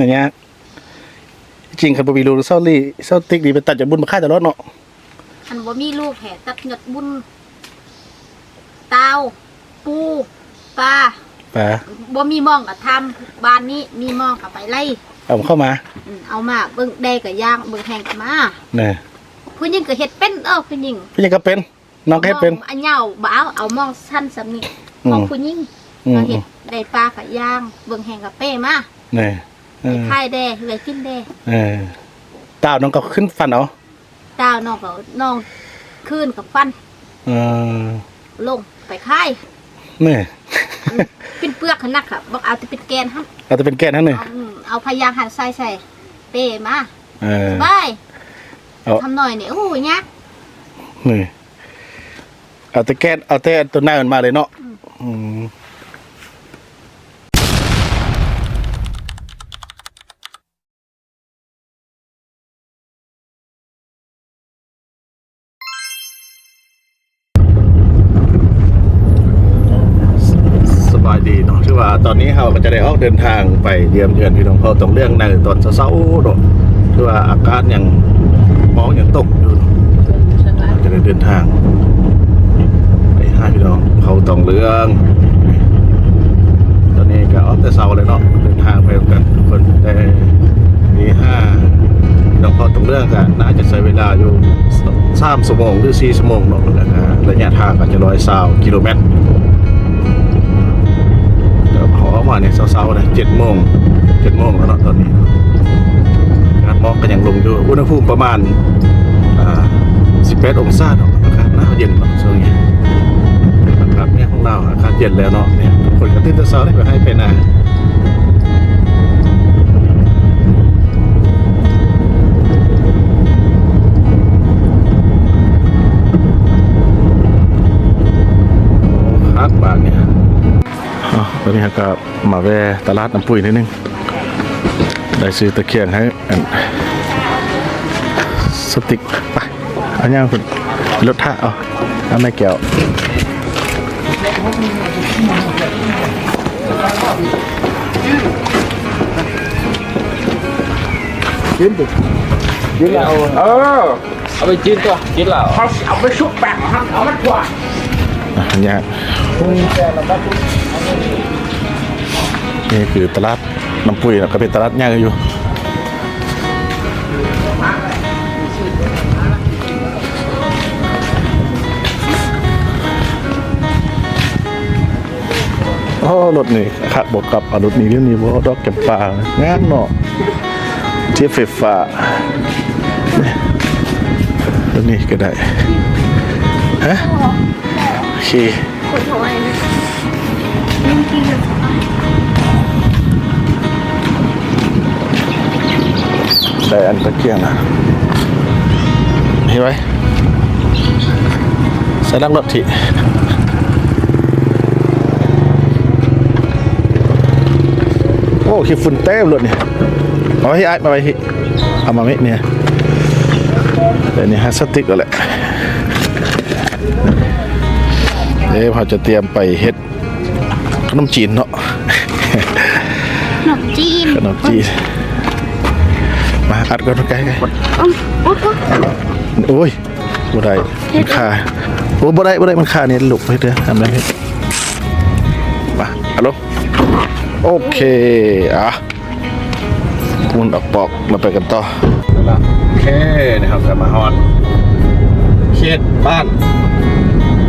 อย่างเงี้ยจริงครับบวีรูเซาลี่เซาติ๊กดีไปตัดจากบุญมาค่ายตลอดเนาะอันบ่มีลูกแห่ตัดหยดบุญเตาปูปลาป่าบ่มีหมองก็ทำบ้านนี้มีหมองก็ไปไล่เอาเข้ามาอืมเอามาเบิ่งแดก็ย่างเบิ่งแห้งก็มาเนี่ยผู้หญิงก็เฮ็ดเป็นเอ้าผู้หญิงพี่ยังก็เป็น น้องก็เฮ็ดเป็นหม้องอันเหยาบ่เอาเอาหมองสั้นสำนี้อืมหมองผู้หญิงอืก็มเฮ็ดได้ปลาก็ย่างเบิ่งแห้งก็เป้มาเนี่ย เอได้อค่ายแดเลยกินแดเออตาวน้องก็ขึ้นฟันเอาตาวน้องก็น้องคืนกับฟัน เออลงไปค่ายเนี่ เป็นเปลือกขนักค่ะบอกเอาแต่เป็นแกนหั่นเราจะเป็นแก้นั่นเนี่ยเอาอืมเอาพยางหันใส่ใส่เปมาเออ บายเอา ทำหน่อยเนี่ยโอ้ยยักนี่เอาแต่แก้เอาแต่ตัวหน้ามันมาเลยเนาะอืม ตอนนี้เราก็จะได้ออกเดินทางไปเยี่ยมเยือนพี่น้องเขาตรงเรื่องในตอนเช้าๆเนาะที่ว่าอากาศยังมองยังตกอยู่เนาะเราจะได้เดินทางไปห้าพี่น้องเขาตองเรื่อง ตอนนี้ก็ออฟแต่เซาเลยเนาะเดินทางไปกันทุกคนแต่มีห้าพี่น้องเขาตองเรื่องกันน่าจะใช้เวลาอยู่สามชั่วโมงหรือสี่ชั่วโมงเนาะแล้วก็ระยะทางก็จจะร้อยสาวกิโลเมตร มาเนี่ยเซาๆเลยเจ็ดโมงเจ็ดโมงแล้วเนาะตอนนี้งานหมอกก็ยังลงอยู่อุณหภูมิประมาณสิบแปดองศาเนาะอากาศหนาวเย็นเนาะช่วงนี้อากาศเนี่ยของเราอากาศเย็นแล้วเนาะเนี่ยทุกคนก็ตื่นแต่เช้าได้ไปให้ไปนา มาแวะตลาดน้ำปุยนิดนึง ได้ซื้อตะเคียงให้อันสติกไปอันยังคุณรถท่าเอาเอาไม่แก้วกินดิกินแล้วเออเอาไปจิ้นตัวจิ้นแล้วเขาเอาไปชุบแป้งครับเอามันกว่าอันนี้ นี่คือตลาดน้ำปุ๋ยนะก็เป็นตลาดย่างอยู่โอ้รถนี่ขัดบวกกับรถนี้เรื่องนี้ว่าดอกแก็บปลางามเนาะเทียบไฟฟ้าเนี่รถนี้ก็ได้ฮะโอเค ได้อันตะเกียงนะเห็นไหมใส่ลังรถทีโอ้ขี้ฝุ่นเต็มรถเนี่ยเอาไว้ให้ไอ้มาไว้ที่เอามาไว้เนี่ยแต่นี่ฮะสติ๊กก็แหละเดี๋ยวเราจะเตรียมไปเฮ็ดขนมจีนเนาะขนมจีนขนมจีนมา อัดก่อนใกล้ๆอ้าวโอ้โหโอ้ยบ่ได้มันค่าโอ้บ่ได้บ่ได้มันค่าเนี่ยลูกไปเด้อทำได้เฮ็ดมาฮัลโหลโอเคอะมุนออกปอกมาไปกันต่อโอเคนะครับกลับมาฮอนเขตบ้าน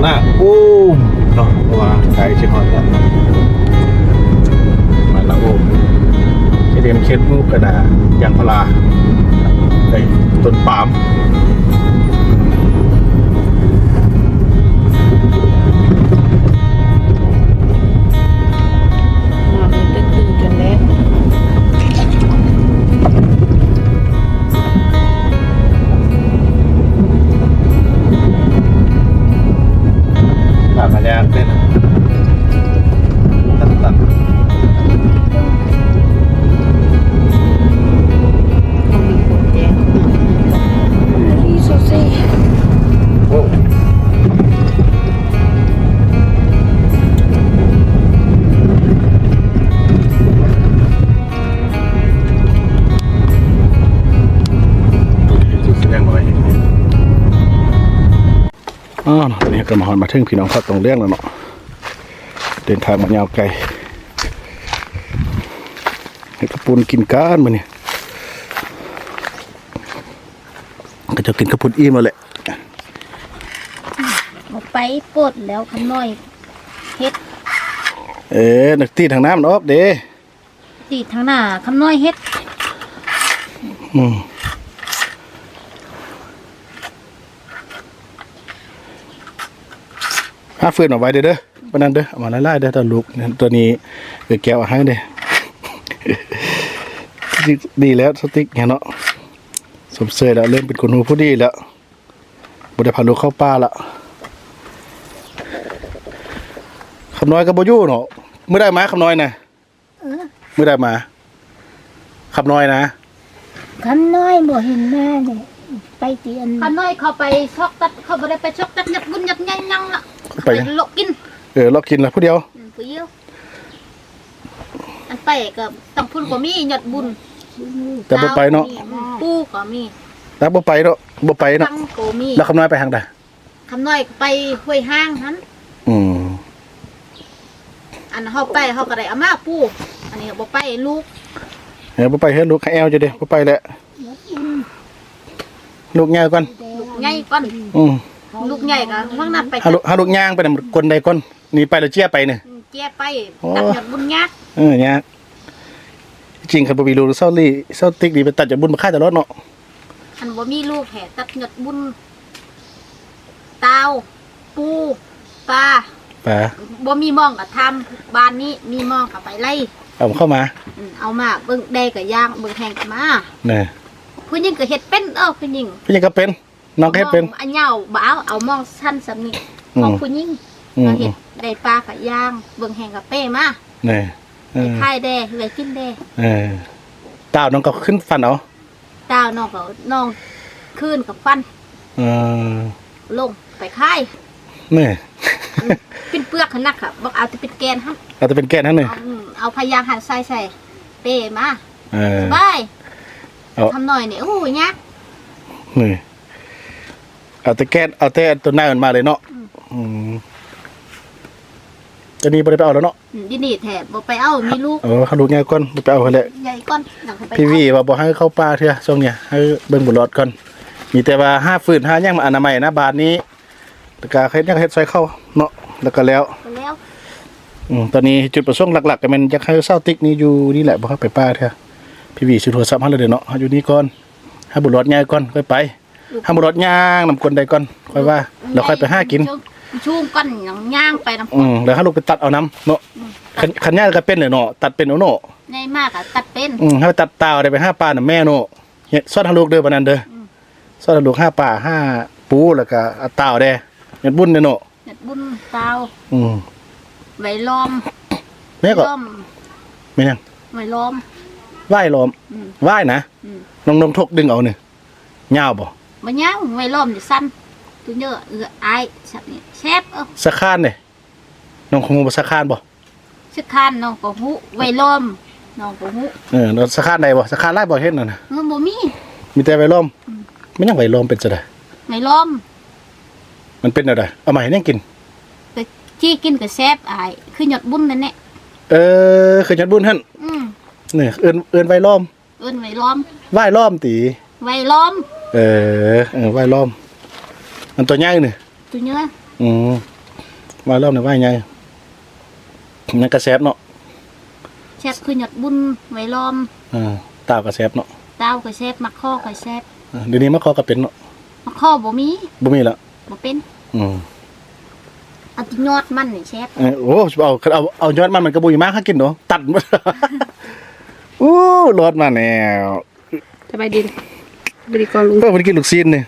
หน้าอุ้มเนาะเพราะว่าไกลชิฮอนแล้ว รียมเคสรูปกระดาษยางพาราไอ้ต้นปาล์ม ก็มาฮอนมาถึงพี่น้องครับตรงเรื่องแล้วเนาะเดินทางมายาวไกลให้กระปุนกินก้านมาเนี่ยก็จะกินกระปุนอิ่มมาแหละเอาไปปลดแล้วคำน้อยเฮ็ด เอ๊ะนักตีทางน้ำมันออกเด้ตีทางหน้าคำน้อยเฮ็ด อืม หาฟืนเอาไว้เด้อเด้อปานนั้นเด้อเอามาไล่ๆเด้อตอนลูกเนี่ยตัวนี้เออแก้วเอาให้เด้อดีแล้วสติ๊กเนี่ยเนาะสมเสยแล้วเริ่มเป็นคนหูผู้ดีแล้วบ่ได้พาลูกเข้าป่าละคำน้อยก็บ่อยู่เนาะมื้อได้มาคำน้อยน่ะเออมื้อได้มาคำน้อยนะคำน้อยบ่เห็นหน้าเลยไปเตียนคำน้อยเขาไปชอกตัดเขาบ่ได้ไปชอกตัดหยัดบุญหยัดไงยังล่ะ ไปไปโลกกินเออเรากินแล้วผู้เดียวอืมผู้เดียวอันไปก็ต้องพุ่นก็มีหยัดบุญแต่บ่ไปเนาะปูก็มีแล้วบ่ไปเนาะบ่ไปเนาะตั้งก็มีแล้วคำน้อยไปทางใดคำน้อยก็ไปห้วยห้างนั้นอืมอันเฮาไปเฮาก็ได้เอามาปูอันนี้บ่ไปลูกเออบ่ไปเฮ็ดลูกให้แอลจะเด้บ่ไปแล้วลูกย่างก่อนลูกใหญ่ก่อนอืม ลูกใหญ่ก็ว่างนั้นไปหาลูกหาลูกย่างไปนำคนใดก่อนหนี่ไปแล้วเจียไปเนี่ยแก้ไปโอ้ตัดหยัดบุญยากเออยากจริงคันบ่มีลูกเซาลี่เซาติ๊กนี่ไปตัดจากบุญมาค่ายตลอดเนาะอันบ่มีลูกแห่ตัดหยัดบุญตาวปูปลาป่าบ่มีหมองก็ทำบ้านนี้มีหมองก็ไปไล่เอาเข้ามาอืมเอามาเบิ่งแดก็ย่างเบิ่งแห้งก็มานี่ผู้หญิงก็เฮ็ดเป็นเอ้าผู้หญิงพี่ยังก็เป็น น้องก็เฮ็ดเป็นมองอันเหยาบ่เอาเอาหมองสั้นสำนี้อืมองมผู้หญิงอืก็มเฮ็ดได้ปลาก็ย่างเบิ่งแห้งก็เป้มานี่เอไปอค่ายแดเลยกินแดเออตาวน้องก็ขึ้นฟันเอาดาวน้องก็น้องคืนกับฟันเออลงไปค่ายนี่เป็นเปลือกขนักค่ะบอกเอาแต่เป็นแกนหั่นเราจะเป็นแก้นั่นนี่เอาอืมเอาพยางหันใส่ใส่เป้มาเออสบายเอา ทำหน่อยนี่โอ้ยยากนี่ เอาแต่แก้เอาแต่ตัวหน้ามันมาเลยเนาะอืมจะนี้บ่ได้ไปเอาแล้วเนาะอืมดินี่แถบบ่ไปเอามีลูกเออเขาลูกง่ายก่อนบ่ไปเอาเขาแหละ ใหญ่ก่อนหลังไปพี่วีว่าบ่ให้เข้าป่าเถอะช่วงเนี้ยให้เบิ่งบุญรอดก่อน มีแต่ว่าห้าฟืนห้าย่างมาอนามัยนะบาทนี้แล้วก็เฮ็ดยังเฮ็ดซอยเข้าเนาะแล้วก็แล้วไปแล้วอืมตอนนี้จุดประสงค์หลักๆก็แมันอยากให้เศร้าติ๊กนี่อยู่นี่แหละบ่ให้ไปป่าเถอะพี่วีสิโทรศัพท์เฮาเลยเด้อเนาะเฮาอยู่นี่ก่อนให้บุญรอดง่ายก่อนค่อยไปให้บุญรอดย่างนำคนใดก่อนค่อยว่าแล้วค่อยไปหากินชูงก่อนหยังย่างไปน้ำอืมแล้วให้ลูกไปตัดเอาน้ำเนาะคันคันย่างก็เป็นเลยเนาะตัดเป็นเอาเนาะในมากอะตัดเป็นอืมให้ไปตัดตาวได้ไปห้าปลาน่ะแม่เนาะเฮ็ดซอดให้ลูกเด้อบัดนั้นเด้ออซอดให้ลูกห้าปลาห้าปูแล้วก็เอาตาวเด้เฮ็ดบุญเด้อเนาะเน็ดบุญตาวอืมไว้ล้อมแม่ก็ล้อมแม่นยังไว้ล้อมไหว้ล้อมอืมไหว้นะอืมน้องนมทกดึงเอานี่ยาวบ่ บ่ยาวไว้ล้อมอยู่สั้นตัวเยอะเอืออายสับนี่แซ่บเอ้าสะคานนี่น้องคงบ่สะคานบ่สิคานน้องก็ฮู้ไว้ล้อมน้องก็ฮู้เออแล้วสะคานใดบ่สะคานหลายบ่เฮ็ดนั่นน่ะเออบ่มี มีแต่ไว้ล้อมมันยังไว้ล้อมเป็นจังได๋ไว้ล้อมมันเป็นจังไดเอามาให้ยังกินแต่ที่กินก็แซ่บอาย คือหยดบุญนั่นแหละเออ คือจัดบุญหั่นอืมนี่เอิ้นเอิ้นไว้ล้อม เอิ้นไว้ล้อมไหว้ล้อมติไว้ล้อม เออเออไหว้ล้อม มันตัวใหญ่นี่ตัวเนื้ออืมไหว้ล้อมนี่ไหว้ใหญ่นั่นก็แซ่บเนาะแซ่บคือหยดบุญไว้ล้อม อ่าตาวก็แซ่บเนาะดาวก็แซ่บมักข้อก็แซ่บอ่าเดี๋ยวนี้มะขอก็เป็นเนาะมักข้อบ่มีบ่มีละบ่เป็นอืมเอาที่ยอดมันนี่แซ่บเออโอ้เอาเอาเอายอดมันมันก็บ่มีมากหากินเนาะตัดหมดอู้รถมาแล้ว สบายดี บริกรลุงก็บ่ได้กินลูกซีนนี่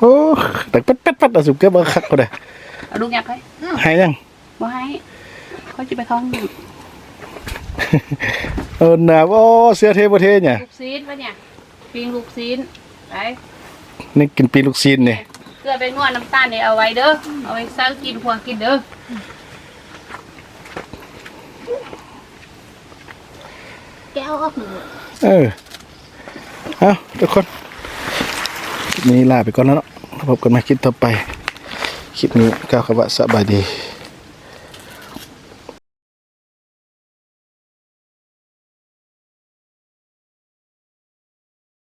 โอ้แต่เป็ดเป็ดเป็ดอะสุกเก็บบ่คักก็ได้เอาลุงอยากให้ให้ยังบ่ให้เขาจะไปเข้าห้องน้เออน่ะโอ้เสียเทบ่เทเนี่ยำลูกซีนปะเนี่ยปิงลูกซีนไปนี่กินปีลูกซีนนี่เกลือไปนวดน้ำตาลเนี่ยเอาไว้เด้อเอาไว้เศร้ากินพวงกินเด้อ แกเอออกหมดเออเอาทุกคนคิปนี้ลาไปก่อนแล้วเนาะพบกันใหม่คลิปต่อไป คลิปนี้ก้าวขบะสบายดี